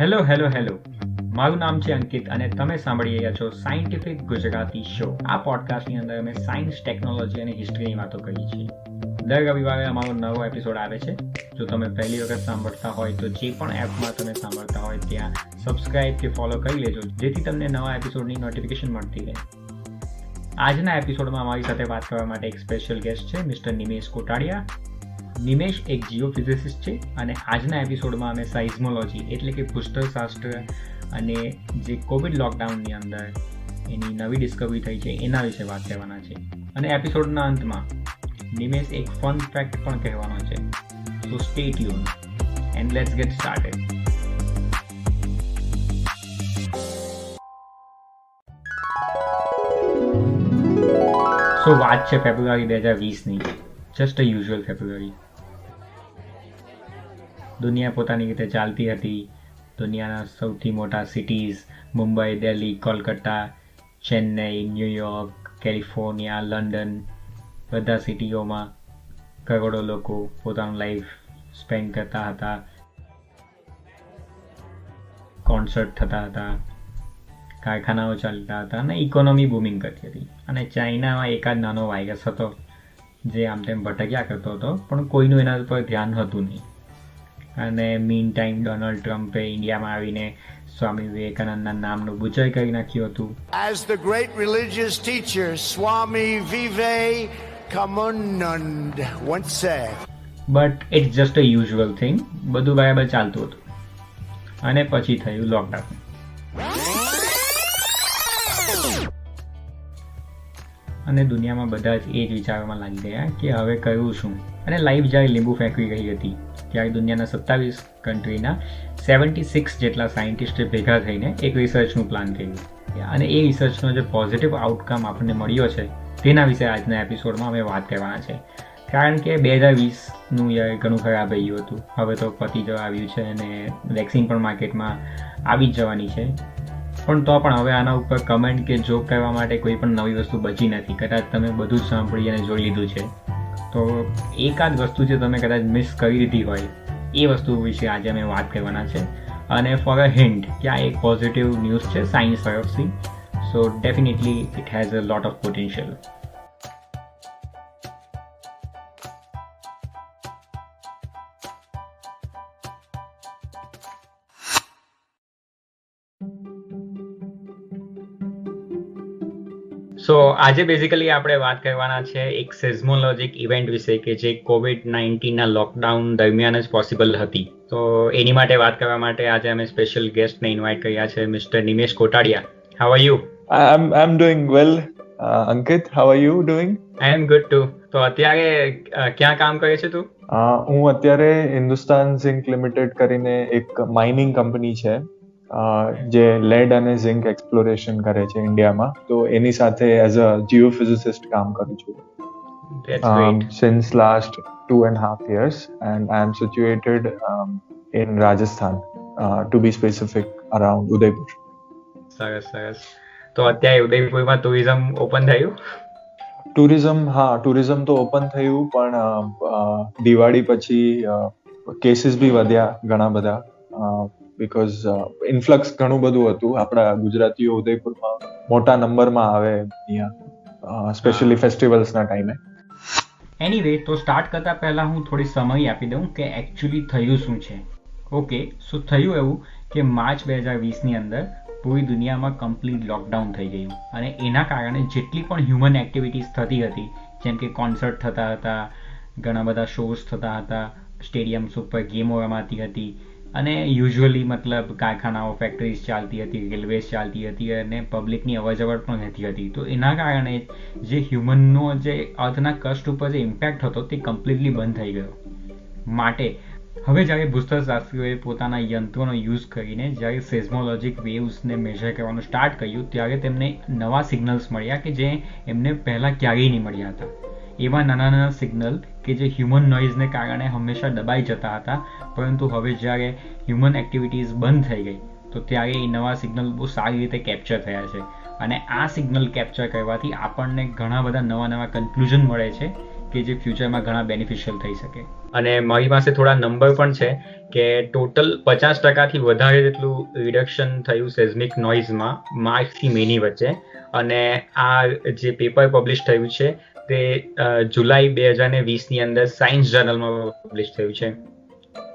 Hello hello hello. મારું નામ છે અંકિત અને તમે સાંભળી રહ્યા છો સાયન્ટિફિક ગુજરાતી શો આ પોડકાસ્ટની અંદર અમે સાયન્સ ટેકનોલોજી અને હિસ્ટ્રીની વાતો કરીએ છીએ. દર રવિવારે અમારો નવો એપિસોડ આવે છે. જો તમે પહેલી વખત સાંભળતા હોય તો જે પણ એપમાં તમે સાંભળતા હોય ત્યાં સબસ્ક્રાઇબ કે ફોલો કરી લેજો, જેથી તમને નવા એપિસોડની નોટિફિકેશન મળતી રહે. આજના એપિસોડમાં અમારી સાથે વાત કરવા માટે એક સ્પેશિયલ ગેસ્ટ છે મિસ્ટર નિમેશ કોટાડિયા નિમેશ એક જીઓફિઝિસિસ્ટ છે અને આજના એપિસોડમાં અમે સાઇઝમોલોજી એટલે કે ભૂસ્તરશાસ્ત્ર અને જે કોવિડ લોકડાઉનની અંદર એની નવી ડિસ્કવરી થઈ છે એના વિશે વાત કરવાના છે. અને એપિસોડના અંતમાં નિમેશ એક ફન ફેક્ટ પણ કહેવાનો છે. So stay tuned and let's get started so વાત છે ફેબ્રુઆરી બે હજાર વીસની જસ્ટ અ યુઝ્યુઅલ ફેબ્રુઆરી દુનિયા પોતાની રીતે ચાલતી હતી. દુનિયાના સૌથી મોટા cities Mumbai Delhi Kolkata Chennai New York California London બધા સિટીઓમાં કરોડો લોકો પોતાનું લાઈફ સ્પેન્ડ કરતા હતા. કોન્સર્ટ થતા હતા. કારખાનાઓ ચાલતા હતા અને ઇકોનોમી બૂમિંગ કરતી હતી. અને ચાઇનામાં એકાદ નાનો વાયરસ હતો જે આમ તેમ ભટક્યા કરતો હતો, પણ કોઈનું એના પર ધ્યાન હતું નહીં. અને મીન ટાઈમ ડોનાલ્ડ ટ્રમ્પે ઇન્ડિયામાં આવીને સ્વામી વિવેકાનંદના નામનું બુચાઈ કરી નાખ્યું હતું. As the great religious teacher Swami Swami કમનંદ once said, but it's just a usual thing બધું બરાબર ચાલતું હતું. અને પછી થયું લોકડાઉન અને દુનિયામાં બધા જ એ જ વિચારવામાં લાગી ગયા કે હવે કયું શું? અને લાઈફ જ્યારે લીંબુ ફેંકવી ગઈ હતી ત્યારે દુનિયાના સત્તાવીસ કન્ટ્રીના સેવન્ટી સિક્સ જેટલા સાયન્ટિસ્ટે ભેગા થઈને એક રિસર્ચનું પ્લાન કર્યું. અને એ રિસર્ચનો જે પોઝિટિવ આઉટકમ આપણને મળ્યો છે, તેના વિશે આજના એપિસોડમાં અમે વાત કરવાના છે. કારણ કે બે હજાર વીસનું યર ઘણું ખરાબ રહ્યું હતું. હવે તો પતી જવા આવ્યું છે અને વેક્સિન પણ માર્કેટમાં આવી જ જવાની છે. પણ તો પણ હવે આના ઉપર કમેન્ટ કે જોક કરવા માટે કોઈ પણ નવી વસ્તુ બચી નથી. કદાચ તમે બધું જ સાંભળી અને જોઈ લીધું છે. તો એકાદ વસ્તુ જે તમે કદાચ મિસ કરી દીધી હોય, એ વસ્તુ વિશે આજે અમે વાત કરવાના છે. અને ફોર અ હિન્ટ કે આ એક પોઝિટિવ ન્યૂઝ છે સાયન્સ તરફથી so definitely it has a lot of potential so આજે બેઝિકલી આપણે વાત કરવાના છે એક સેઝમોલોજિક ઇવેન્ટ વિશે કે જે કોવિડ નાઇન્ટીનના લોકડાઉન દરમિયાન જ પોસિબલ હતી. તો એની માટે વાત કરવા માટે આજે અમે સ્પેશિયલ ગેસ્ટને ઇન્વાઇટ કર્યા છે mister Nimesh Kotadiya how are you I'm I'm doing well Ankit how are you doing? I am good too તો અત્યારે ક્યાં કામ કરે છે તું? Uh, હું અત્યારે હિન્દુસ્તાન ઝિંક લિમિટેડ કરીને એક માઇનિંગ કંપની છે. જે લેડ અને ઝિંક એક્સપ્લોરેશન કરે છે ઇન્ડિયામાં તો એની સાથે એઝ અ જીઓફિઝિસિસ્ટ કામ કરું છું. Since last two and half years and I am situated in Rajasthan to be specific around Udaipur. સરસ સરસ. તો અત્યારે ઉદયપુરમાં ટુરિઝમ ઓપન થયું? ટુરિઝમ હા ટુરિઝમ તો ઓપન થયું પણ દિવાળી પછી કેસીસ બી વધ્યા ઘણા બધા. બીકોઝ ઇન્ફ્લક્સ ઘણું બધું હતું. આપણા ગુજરાતીઓ ઉદયપુરમાં મોટા નંબરમાં આવે અહીંયા સ્પેશિયલી ફેસ્ટિવલ્સના ટાઈમે એનીવે તો સ્ટાર્ટ કરતા પહેલા હું થોડી સમય આપી દઉં કે એકચ્યુઅલી થયું શું છે. ઓકે સો થયું એવું કે માર્ચ બે હજાર વીસની અંદર પૂરી દુનિયામાં કમ્પ્લીટ લોકડાઉન થઈ ગયું. અને એના કારણે જેટલી પણ હ્યુમન એક્ટિવિટીઝ થતી હતી જેમ કે કોન્સર્ટ થતા હતા ઘણા બધા શોઝ થતા હતા સ્ટેડિયમ્સ ઉપર ગેમો રમાતી હતી અને યુઝ્યુઅલી મતલબ કારખાનાઓ ફેક્ટરીઝ ચાલતી હતી રેલવેઝ ચાલતી હતી અને પબ્લિકની અવરજવર પણ રહેતી હતી. તો એના કારણે જે હ્યુમનનો જે અર્થના કષ્ટ ઉપર જે ઇમ્પેક્ટ હતો તે કમ્પ્લીટલી બંધ થઈ ગયો. માટે હવે જ્યારે ભૂસ્તરશાસ્ત્રીઓએ પોતાના યંત્રોનો યુઝ કરીને જ્યારે સેઝમોલોજિક વેવ્સને મેઝર કરવાનું સ્ટાર્ટ કર્યું, ત્યારે તેમને નવા સિગ્નલ્સ મળ્યા કે જે એમને પહેલાં ક્યારેય નહીં મળ્યા હતા. એવા નાના નાના સિગ્નલ કે જે હ્યુમન નોઇઝને કારણે હંમેશા દબાઈ જતા હતા, પરંતુ હવે જ્યારે હ્યુમન એક્ટિવિટીઝ બંધ થઈ ગઈ, તો ત્યારે એ નવા સિગ્નલ બહુ સારી રીતે કેપ્ચર થયા છે. અને આ સિગ્નલ કેપ્ચર કરવાથી આપણને ઘણા બધા નવા નવા કન્ક્લુઝન મળે છે કે જે ફ્યુચરમાં ઘણા બેનિફિશિયલ થઈ શકે. અને મારી પાસે થોડા નંબર પણ છે કે ટોટલ પચાસ ટકાથી વધારે જેટલું રિડક્શન થયું સેઝમિક નોઇઝમાં માર્ચથી મેની વચ્ચે. અને આ જે પેપર પબ્લિશ થયું છે તે જુલાઈ બે હજાર ને વીસની અંદર સાયન્સ જર્નલમાં પબ્લિશ થયું છે.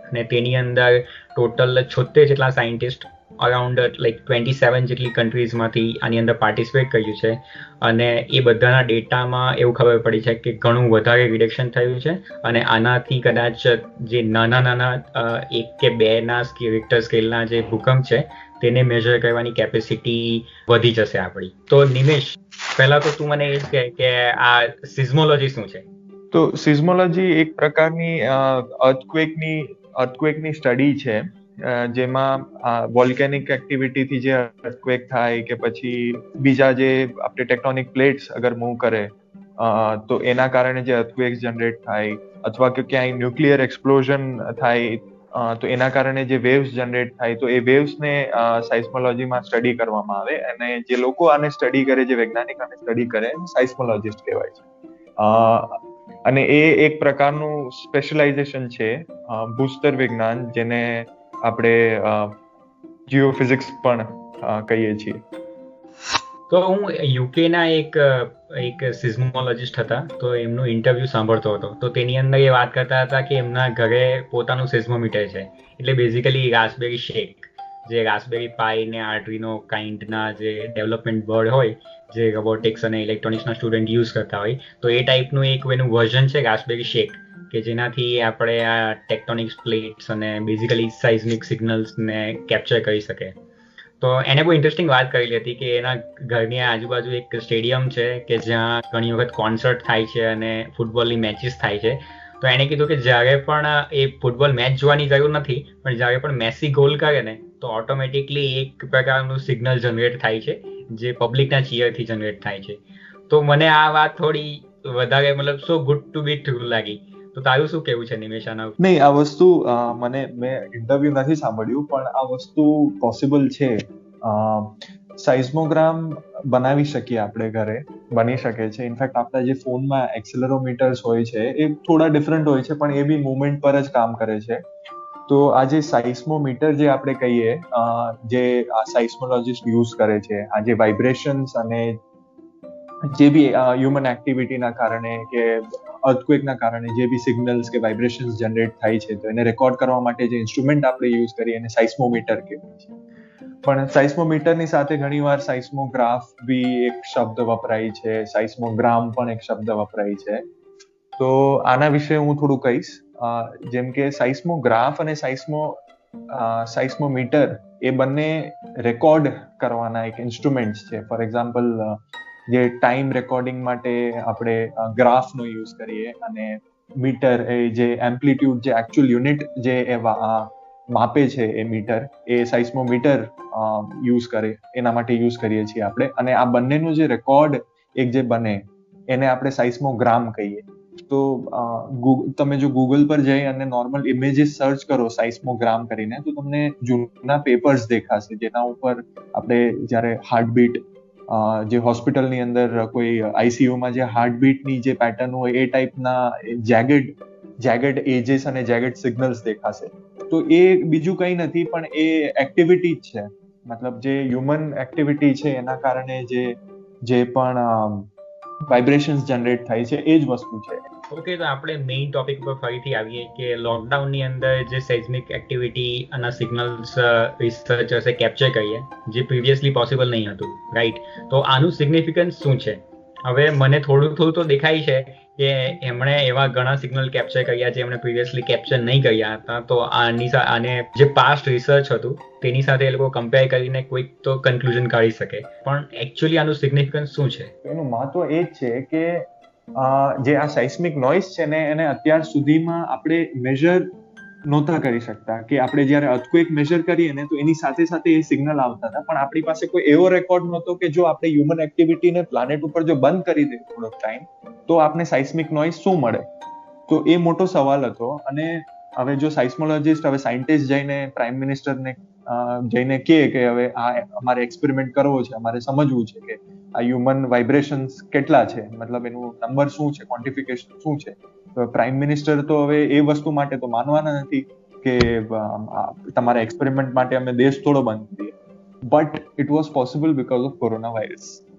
અને તેની અંદર ટોટલ છોતેર જેટલા scientist around like twenty seven જેટલી કન્ટ્રીઝમાંથી આની અંદર પાર્ટિસિપેટ કર્યું છે. અને એ બધાના ડેટામાં એવું ખબર પડી છે કે ઘણું વધારે રિડક્શન થયું છે. અને આનાથી કદાચ જે નાના નાના એક કે બેના રિક્ટર સ્કેલના જે ભૂકંપ છે, તેને મેજર કરવાની કેપેસિટી વધી જશે આપણી. તો નિમેશ, પહેલા તો તું મને એ જ કે આ સિઝમોલોજી શું છે? તો સિઝમોલોજી એક પ્રકારની અર્થક્વેકની અર્થક્વેકની સ્ટડી છે. જેમાં વોલ્કેનિક એક્ટિવિટીથી જે અર્થક્વેક થાય કે પછી બીજા જે આપણે ટેક્ટોનિક પ્લેટ્સ અગર મૂવ કરે તો એના કારણે જે અર્થક્વેક જનરેટ થાય અથવા કે ક્યાંય ન્યુક્લિયર એક્સપ્લોઝન થાય તો એના કારણે જે વેવ્સ જનરેટ થાય, તો એ વેવ્સને સાઇસ્મોલોજીમાં સ્ટડી કરવામાં આવે. અને જે લોકો આને સ્ટડી કરે, જે વૈજ્ઞાનિક આને સ્ટડી કરે સાઇસ્મોલોજીસ્ટ કહેવાય છે. અને એ એક પ્રકારનું સ્પેશિયલાઇઝેશન છે ભૂસ્તર વિજ્ઞાન જેને આપણે જીઓફિઝિક્સ પણ કહીએ છીએ. તો હું યુકેના એક એક સિઝમોલોજિસ્ટ હતા, તો એમનું ઇન્ટરવ્યૂ સાંભળતો હતો. તો તેની અંદર એ વાત કરતા હતા કે એમના ઘરે પોતાનું સિઝમોમીટર છે. એટલે બેઝિકલી રાસબેરી શેક જે રાસબેરી પાઈ ને આર્ડ્રીનો કાઇન્ડના જે ડેવલપમેન્ટ બર્ડ હોય જે રોબોટિક્સ અને ઇલેક્ટ્રોનિક્સના સ્ટુડન્ટ યુઝ કરતા હોય, તો એ ટાઈપનું એક એનું વર્ઝન છે રાસબેરી શેક કે જેનાથી આપણે આ ટેક્ટોનિક્સ પ્લેટ્સ અને બેઝિકલી સાઇઝમિક સિગ્નલ્સને કેપ્ચર કરી શકે તો એને બહુ ઇન્ટરેસ્ટિંગ વાત કરેલી હતી કે એના ઘરની આજુબાજુ એક સ્ટેડિયમ છે કે જ્યાં ઘણી વખત કોન્સર્ટ થાય છે અને ફૂટબોલની મેચિસ થાય છે. તો એણે કીધું કે જ્યારે પણ એ ફૂટબોલ મેચ જોવાની જરૂર નથી, પણ જ્યારે પણ મેસી ગોલ કરે ને, તો ઓટોમેટિકલી એક પ્રકારનું સિગ્નલ જનરેટ થાય છે. જે પબ્લિકના ચીયરથી જનરેટ થાય છે. તો મને આ વાત થોડી વધારે મતલબ so good to be true લાગી. તો તારું શું કેવું છે નિમેશાના નહીં, આ વસ્તુ મને, મેં ઇન્ટરવ્યુ નથી સાંભળ્યું, પણ આ વસ્તુ પોસિબલ છે. સાઇઝમોગ્રામ બનાવી શકીએ આપણે ઘરે, બની શકે છે. ઇનફેક્ટ આપણા જે ફોનમાં એક્સેલરોમીટર્સ હોય છે, એ થોડા ડિફરન્ટ હોય છે, પણ એ બી મુવમેન્ટ પર જ કામ કરે છે. તો આ જે સાઇસ્મોમીટર જે આપણે કહીએ જે આ સાઇસ્મોલોજીસ્ટ યુઝ કરે છે, આ જે વાઇબ્રેશન્સ અને જે બી હ્યુમન એક્ટિવિટીના કારણે કે અર્થક્વેકના કારણે જે બી સિગ્નલ્સ કે વાઇબ્રેશન્સ જનરેટ થાય છે, તો એને રેકોર્ડ કરવા માટે જે ઇન્સ્ટ્રુમેન્ટ આપણે યુઝ કરીએ એને સાઇસ્મોમીટર કહેવાય છે. પણ સાઇસ્મોમીટરની સાથે ઘણીવાર સાઇસ્મોગ્રાફ બી એક શબ્દ વપરાય છે સાઇસ્મોગ્રામ પણ એક શબ્દ વપરાય છે. તો આના વિશે હું થોડું કહીશ. જેમ કે સાઇસ્મોગ્રાફ અને સાઇસ્મો સાઇસ્મોમીટર એ બંને રેકોર્ડ કરવાના એક ઇન્સ્ટ્રુમેન્ટ્સ છે. ફોર એક્ઝામ્પલ જે ટાઈમ રેકોર્ડિંગ માટે આપણે ગ્રાફનો યુઝ કરીએ અને મીટર એ જે એમ્પ્લિટ્યુડ જે એકચ્યુઅલ યુનિટ જે એવા માપે છે એ મીટર એ સાઇસ્મોમીટર યુઝ કરે, એના માટે યુઝ કરીએ છીએ આપણે. અને આ બંનેનું જે રેકોર્ડ એક જે બને, એને આપણે સાઇસ્મોગ્રામ કહીએ. તો તમે જો ગૂગલ પર જઈ અને નોર્મલ ઇમેજીસ સર્ચ કરો સાઇસ્મોગ્રામ કરીને, તો તમને જૂના પેપર્સ દેખાશે. જેના ઉપર આપણે જ્યારે હાર્ટબીટ જે હોસ્પિટલની અંદર કોઈ આઈસીયુમાં જે હાર્ટબીટની જે પેટર્ન હોય, એ ટાઈપના જેગેડ જેગેડ એજીસ અને જેગેડ સિગ્નલ્સ દેખાશે. તો એ બીજું કંઈ નથી, પણ એ એક્ટિવિટી જ છે. મતલબ જે હ્યુમન એક્ટિવિટી છે, એના કારણે જે જે પણ વાઇબ્રેશન્સ જનરેટ થાય છે, એ જ વસ્તુ છે. ઓકે, તો આપણે મેઇન ટોપિક પર ફરીથી આવીએ કે લોકડાઉનની અંદર જે સેઝમિક એક્ટિવિટી અને સિગ્નલ્સ રિસર્ચર્સે કેપ્ચર કરીએ, જે પ્રિવિયસલી પોસિબલ નહીં હતું રાઈટ તો આનું સિગ્નિફિકન્સ શું છે? હવે મને થોડું થોડું તો દેખાય છે કે એમણે એવા ઘણા સિગ્નલ કેપ્ચર કર્યા છે એમણે પ્રિવિયસલી કેપ્ચર નહીં કર્યા હતા. તો આની આને જે પાસ્ટ રિસર્ચ હતું, તેની સાથે એ લોકો કમ્પેર કરીને કોઈક તો કન્ક્લુઝન કાઢી શકે. પણ એકચ્યુઅલી આનું સિગ્નિફિકન્સ શું છે? એનું મહત્વ એ જ છે કે જે આ સાઇસ્મિક નોઇઝ છે ને, એને અત્યાર સુધીમાં આપણે મેજર નહોતા કરી શકતા કે આપણે જ્યારે અર્થક્વેક મેજર કરીએ ને તો એની સાથે સાથે એ સિગ્નલ આવતા હતા. પણ આપણી પાસે કોઈ એવો રેકોર્ડ નહોતો કે જો આપણે હ્યુમન એક્ટિવિટીને પ્લાનેટ ઉપર જો બંધ કરી દે થોડોક ટાઈમ તો આપણે સાઇસ્મિક નોઇઝ શું મળે? તો એ મોટો સવાલ હતો. અને હવે જો સાઇસ્મોલોજીસ્ટ હવે સાયન્ટિસ્ટ જઈને પ્રાઇમ મિનિસ્ટરને જઈને કે કે હવે આ અમારે એક્સપેરિમેન્ટ કરવો છે, અમારે સમજવું છે કે આ હ્યુમન વાઇબ્રેશન્સ કેટલા છે, મતલબ એનું નંબર શું છે ક્વોન્ટિફિકેશન શું છે. તો પ્રાઇમ મિનિસ્ટર તો હવે એ વસ્તુ માટે તો માનવાના નથી કે તમારા એક્સપેરિમેન્ટ માટે અમે દેશ થોડો બંધ કરીએ. But it was possible because of corona long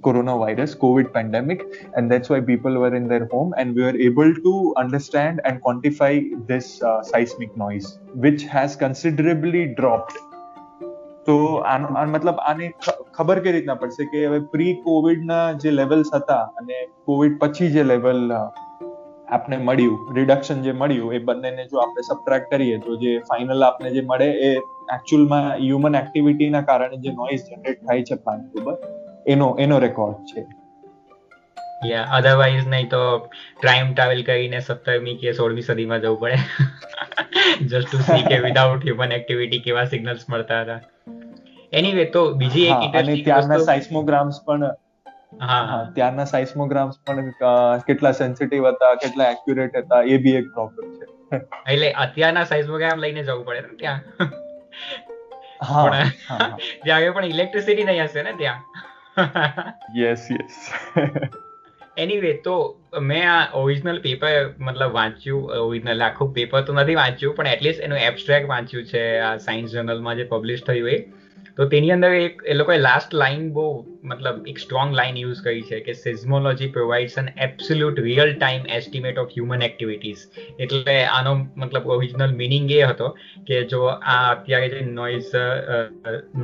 coronavirus covid pandemic and that's why people were in their home and we were able to understand and quantify this uh, seismic noise which has considerably dropped તો મતલબ આને ખબર કેવી રીતના પડશે કે હવે pre Covid ના જે લેવલ્સ હતા અને કોવિડ પછી જે લેવલ આપને મળ્યું રિડક્શન જે મળ્યું એ બંનેને જો આપણે સબટ્રેક્ટ કરીએ તો જે ફાઇનલ આપને જે મળે એ એકચ્યુઅલમાં હ્યુમન એક્ટિવિટીના કારણે જે નોઇઝ જનરેટ થાય છે પ્લાન્ટ ઉપર એનો એનો રેકોર્ડ છે. યા અધરવાઇઝ નહીં તો ટાઈમ ટ્રાવેલ કરીને સત્તરમી કે સોળમી સદીમાં જવું પડે. જસ્ટ ટુ સી કે વિધાઉટ હ્યુમન એક્ટિવિટી કેવા સિગ્નલ્સ મળતા હતા. એનીવે તો બીજી એક ઇન્ટરેસ્ટિંગ ત્યારના સાઇસ્મોગ્રામ્સ પણ હા ત્યારના સાઇસ્મોગ્રામ્સ પણ કેટલા સેન્સિટિવ હતા કેટલા એક્યુરેટ હતા એ બી એક પ્રોબ્લેમ છે. એટલે અત્યારના સાઇઝમોગ્રામ લઈને જવું પડે ને ત્યાં. હા ત્યાં પણ ઇલેક્ટ્રિસિટી નહીં હશે ને ત્યાં? યસ યસ એનીવે તો મેં આ ઓરિજિનલ પેપર મતલબ વાંચ્યું ઓરિજિનલ આખું પેપર તો નથી વાંચ્યું પણ એટલીસ્ટ એનું એબસ્ટ્રેક્ટ વાંચ્યું છે આ સાયન્સ જર્નલમાં જે પબ્લિશ થયું એ. તો તેની અંદર એક, એ લોકોએ લાસ્ટ લાઈન બહુ, મતલબ એક સ્ટ્રોંગ લાઈન યુઝ કરી છે કે seismology provides an absolute real time estimate of human activities એટલે આનો મતલબ ઓરિજિનલ મિનિંગ એ હતો કે જો આ અત્યારે જે નોઇઝ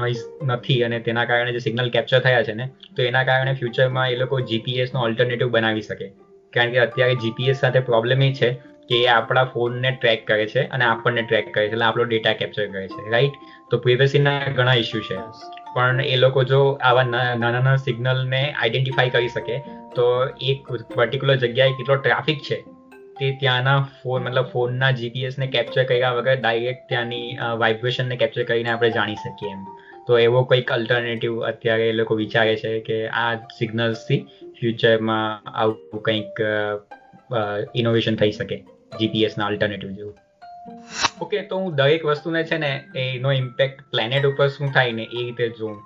નોઇઝ નથી અને તેના કારણે જે સિગ્નલ કેપ્ચર થયા છે ને, તો એના કારણે ફ્યુચરમાં એ લોકો જીપીએસનો ઓલ્ટરનેટિવ બનાવી શકે. કારણ કે અત્યારે જીપીએસ સાથે પ્રોબ્લેમ એ છે કે આપણા ફોનને ટ્રેક કરે છે અને આપણને ટ્રેક કરે છે એટલે આપણો ડેટા કેપ્ચર કરે છે રાઈટ તો પ્રિવેસીના ઘણા ઇસ્યુ છે. પણ એ લોકો જો આવા નાના નાના સિગ્નલને આઈડેન્ટિફાઈ કરી શકે તો એક પર્ટિક્યુલર જગ્યાએ કેટલો ટ્રાફિક છે તે ત્યાંના ફોન મતલબ ફોનના જીપીએસને કેપ્ચર કર્યા વગર ડાયરેક્ટ ત્યાંની વાઇબ્રેશનને કેપ્ચર કરીને આપણે જાણી શકીએ એમ. તો એવો કંઈક અલ્ટરનેટિવ અત્યારે એ લોકો વિચારે છે કે આ સિગ્નલ્સથી ફ્યુચરમાં આવું કંઈક ઇનોવેશન થઈ શકે. જીપીએસના અલ્ટરનેટિવ જેવું. ઓકે તો હું દરેક વસ્તુને છે ને એનો ઇમ્પેક્ટ પ્લેનેટ ઉપર શું થાય ને, એ રીતે જોઉં.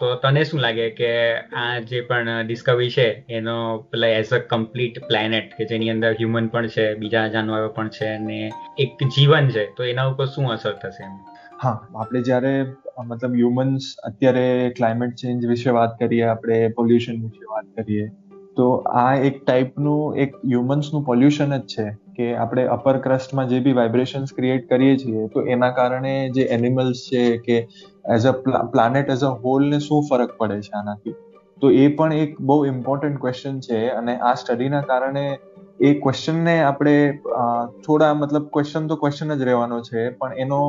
તો તને શું લાગે કે આ જે પણ ડિસ્કવરી છે, એનો પેલા એઝ અ કમ્પ્લીટ પ્લેનેટ કે જેની અંદર હ્યુમન પણ છે, બીજા જાનવરો પણ છે અને એક જીવન છે, તો એના ઉપર શું અસર થશે એમ? હા, આપણે જ્યારે, મતલબ હ્યુમન્સ અત્યારે ક્લાઇમેટ ચેન્જ વિશે વાત કરીએ, આપણે પોલ્યુશન વિશે વાત કરીએ, તો આ એક ટાઈપનું એક હ્યુમન્સનું પોલ્યુશન જ છે. કે આપણે અપર ક્રસ્ટમાં જે બી વાઇબ્રેશન્સ ક્રિએટ કરીએ છીએ, તો એના કારણે જે એનિમલ્સ છે કે as a planet as a હોલને શું ફરક પડે છે આનાથી? તો એ પણ એક બહુ ઇમ્પોર્ટન્ટ ક્વેશ્ચન છે અને આ સ્ટડીના કારણે એ ક્વેશ્ચનને આપણે થોડા મતલબ ક્વેશ્ચન તો ક્વેશ્ચન જ રહેવાનો છે, પણ એનો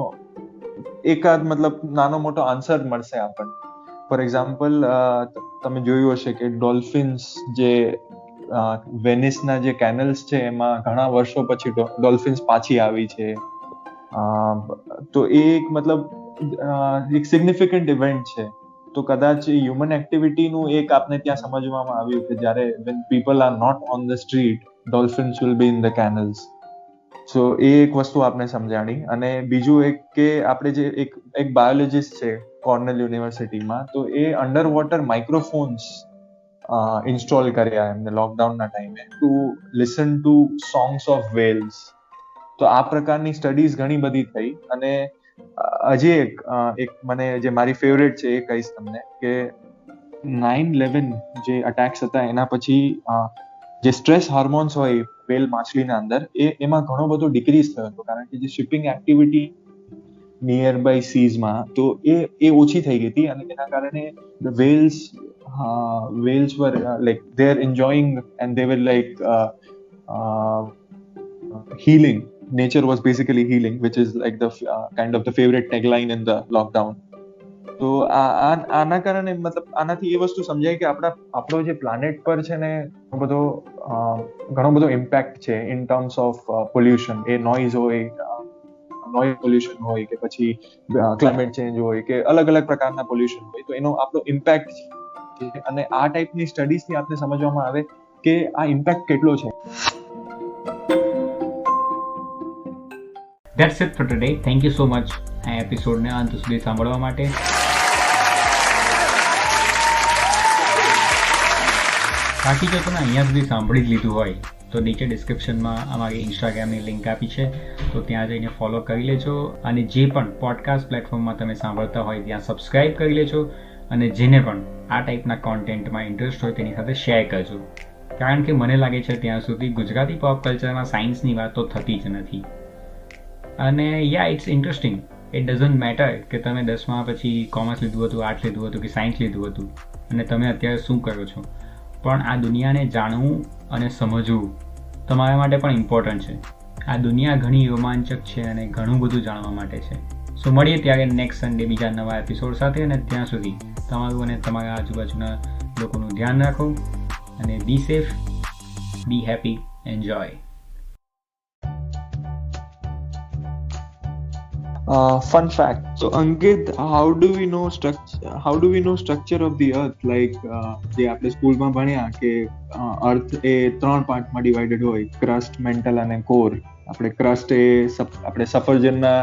એકાદ મતલબ નાનો મોટો આન્સર મળશે આપણને. ફોર એક્ઝામ્પલ તમે જોયું હશે કે ડોલ્ફિન્સ જે વેનિસના જે કેનલ્સ છે, એમાં ઘણા વર્ષો પછી ડોલ્ફિન્સ પાછી આવી છે. તો એ એક મતલબ એક સિગ્નિફિકન્ટ ઇવેન્ટ છે. તો કદાચ હ્યુમન એક્ટિવિટીનું એક આપને ત્યાં સમજવામાં આવ્યું કે જ્યારે when people are not on the street dolphins will be in the canals so એ એક વસ્તુ આપણે સમજાણી. અને બીજું એક કે આપણે જે એક એક બાયોલોજિસ્ટ છે કોર્નેલ યુનિવર્સિટીમાં તો એ અંડર વોટર માઇક્રોફોન્સ ઇન્સ્ટોલ કર્યા એમને લોકડાઉનના ટાઈમે to listen to songs of whales તો આ પ્રકારની સ્ટડીઝ ઘણી બધી થઈ અને હજી એક એક મને જે મારી ફેવરેટ છે એ કહીશ તમને કે નાઇન ઇલેવન જે અટેક્સ હતા એના પછી જે સ્ટ્રેસ હોર્મોન્સ હોય વેલ માછલીના અંદર, એ, એમાં ઘણો બધો ડિક્રીઝ થયો હતો. કારણ કે જે શિપિંગ એક્ટિવિટી નિયર બાય સીઝમાં તો એ એ ઓછી થઈ ગઈ હતી અને એના કારણે whales whales were like they are enjoying and they were like healing. Nature was basically healing which is like the uh, kind of the favorite tagline in the તો આના કારણે મતલબ આનાથી એ વસ્તુ સમજાય કે આપણા આપણો જે પ્લાનેટ પર છે ને બધો ઘણો બધો ઇમ્પેક્ટ છે ઇન ટર્મ્સ ઓફ પોલ્યુશન એ નોઇઝ હોય નોઇઝ પોલ્યુશન હોય કે પછી ક્લાઇમેટ ચેન્જ હોય કે અલગ અલગ પ્રકારના પોલ્યુશન હોય, તો એનો આપણો ઇમ્પેક્ટ અને આ ટાઈપની સ્ટડીઝથી આપણે સમજવામાં આવે કે આ ઇમ્પેક્ટ કેટલો છે. That's it for today. Thank you so much. આ એપિસોડને અંત સુધી સાંભળવા માટે. બાકી જો તમે અહીંયા સુધી સાંભળી જ લીધું હોય તો નીચે ડિસ્ક્રિપ્શનમાં અમારી ઇન્સ્ટાગ્રામની લિંક આપી છે. તો ત્યાં જઈને ફોલો કરી લેજો અને જે પણ પોડકાસ્ટ પ્લેટફોર્મમાં તમે સાંભળતા હોય ત્યાં સબસ્ક્રાઇબ કરી લેજો અને જેને પણ આ ટાઈપના કોન્ટેન્ટમાં ઇન્ટરેસ્ટ હોય તેની સાથે શેર કરજો. કારણ કે મને લાગે છે ત્યાં સુધી ગુજરાતી પોપ કલ્ચરમાં સાયન્સની વાત તો થતી જ નથી. અને yeah it's interesting it doesn't matter કે તમે દસમા પછી કોમર્સ લીધું હતું આર્ટ્સ લીધું હતું કે સાયન્સ લીધું હતું. અને તમે અત્યારે શું કરો છો? પણ આ દુનિયાને જાણવું અને સમજવું તમારા માટે પણ ઇમ્પોર્ટન્ટ છે આ દુનિયા ઘણી રોમાંચક છે અને ઘણું બધું જાણવા માટે છે સો મળીએ ત્યારે નેક્સ્ટ સન્ડે બીજા નવા એપિસોડ સાથે અને ત્યાં સુધી તમારું અને તમારા આજુબાજુના લોકોનું ધ્યાન રાખો અને be safe be happy enjoy Uh, fun fact. So Ankit, how do we know? How do we know structure of the earth uh, જે આપણે સ્કૂલમાં ભણ્યા કે અર્થ એ ત્રણ પાર્ટમાં ડિવાઇડેડ હોય ક્રસ્ટ મેન્ટલ અને કોર આપણે ક્રસ્ટ એ આપણે સફરજનના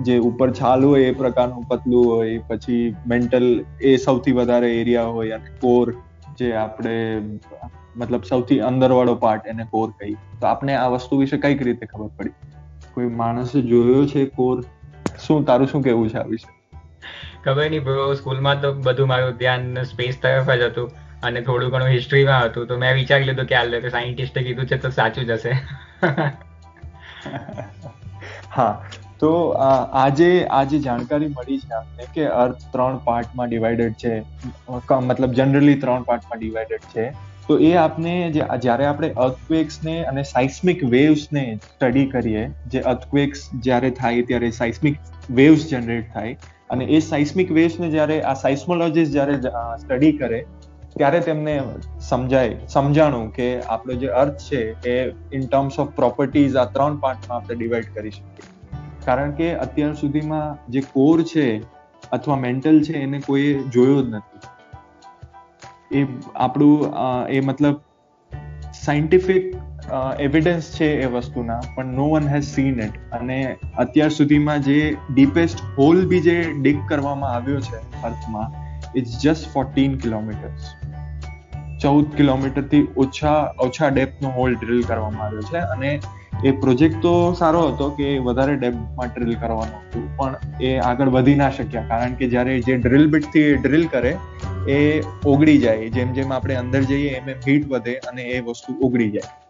જે ઉપર છાલ હોય એ પ્રકારનું પતલું હોય પછી મેન્ટલ એ સૌથી વધારે એરિયા હોય અને કોર જે આપણે મતલબ સૌથી અંદરવાળો પાર્ટ એને કોર કહી. તો આપણે આ વસ્તુ વિશે કંઈક રીતે ખબર પડી. કોઈ માણસે જોયો છે કોર શું તારું શું કેવું છે આ વિશે? ખબર નહીં બ્રો સ્કૂલમાં તો બધું મારું ધ્યાન સ્પેસ તરફ જ હતું અને થોડું ઘણું હિસ્ટ્રીમાં હતું. તો મેં વિચારી લીધું કે આ સાયન્ટિસ્ટે કીધું છે તો સાચું જ હશે. હા, તો આજે આજે જાણકારી મળી છે આપણે કે અર્થ ત્રણ પાર્ટમાં ડિવાઇડેડ છે મતલબ જનરલી ત્રણ પાર્ટમાં ડિવાઇડેડ છે. તો એ આપને જ્યારે આપણે અર્થક્વેક્સ ને અને સાઇસ્મિક વેવ્સ ને સ્ટડી કરીએ, જે અર્થક્વેક્સ જ્યારે થાય ત્યારે સાઇસ્મિક વેવ્સ જનરેટ થાય અને એ સાઇસ્મિક વેવ્સને જ્યારે આ સાઇસ્મોલોજીસ્ટ જ્યારે સ્ટડી કરે, ત્યારે તેમને સમજાય, સમજાણું કે આપણો જે અર્થ છે એ ઇન ટર્મ્સ ઓફ પ્રોપર્ટીઝ આ ત્રણ પાર્ટમાં આપણે ડિવાઈડ કરી શકીએ. કારણ કે અત્યાર સુધીમાં જે કોર છે અથવા મેન્ટલ છે એને કોઈએ જોયો જ નથી. એ આપણું એ મતલબ સાયન્ટિફિક એવિડન્સ છે એ વસ્તુના, પણ no one has seen it અને અત્યાર સુધીમાં જે ડીપેસ્ટ હોલ બી જે ડિગ કરવામાં આવ્યો છે અર્થમાં ઇટ્સ જસ્ટ ફોર્ટીન કિલોમીટર્સ ચૌદ કિલોમીટરથી ઓછા ઓછા ડેપ્થનો હોલ ડ્રિલ કરવામાં આવ્યો છે. અને એ પ્રોજેક્ટ તો સારો હતો કે વધારે ડેપ્થમાં ડ્રિલ કરવાનો હતું, પણ એ આગળ વધી ના શક્યા. કારણ કે જ્યારે જે ડ્રિલ બીટથી ડ્રિલ કરે, એ ઓગળી જાય. જેમ જેમ આપણે અંદર જઈએ, એમ એમ હીટ વધે અને એ વસ્તુ ઓગળી જાય.